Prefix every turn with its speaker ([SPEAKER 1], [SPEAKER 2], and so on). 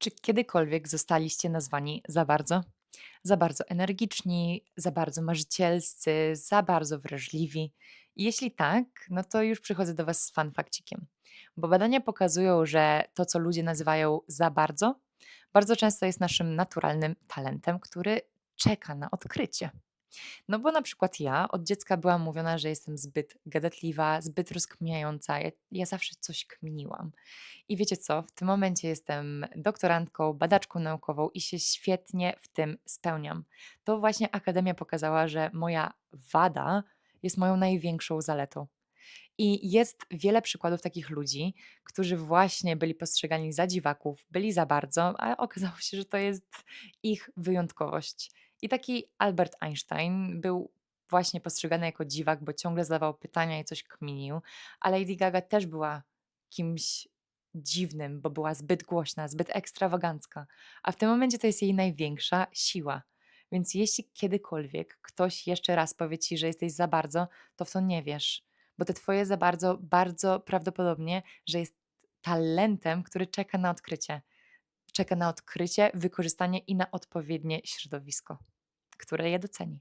[SPEAKER 1] Czy kiedykolwiek zostaliście nazwani za bardzo? Za bardzo energiczni, za bardzo marzycielscy, za bardzo wrażliwi? Jeśli tak, no to już przychodzę do Was z fun fakcikiem. Bo badania pokazują, że to, co ludzie nazywają za bardzo, bardzo często jest naszym naturalnym talentem, który czeka na odkrycie. No bo na przykład ja od dziecka byłam mówiona, że jestem zbyt gadatliwa, zbyt rozkminiająca. Ja, ja zawsze coś kminiłam. I wiecie co? W tym momencie jestem doktorantką, badaczką naukową i się świetnie w tym spełniam. To właśnie akademia pokazała, że moja wada jest moją największą zaletą. I jest wiele przykładów takich ludzi, którzy właśnie byli postrzegani za dziwaków, byli za bardzo, a okazało się, że to jest ich wyjątkowość. I taki Albert Einstein był właśnie postrzegany jako dziwak, bo ciągle zadawał pytania i coś kminił, a Lady Gaga też była kimś dziwnym, bo była zbyt głośna, zbyt ekstrawagancka, a w tym momencie to jest jej największa siła. Więc jeśli kiedykolwiek ktoś jeszcze raz powie ci, że jesteś za bardzo, to w to nie wiesz, bo te twoje za bardzo, bardzo prawdopodobnie, że jest talentem, który czeka na odkrycie. Czeka na odkrycie, wykorzystanie i na odpowiednie środowisko, które je doceni.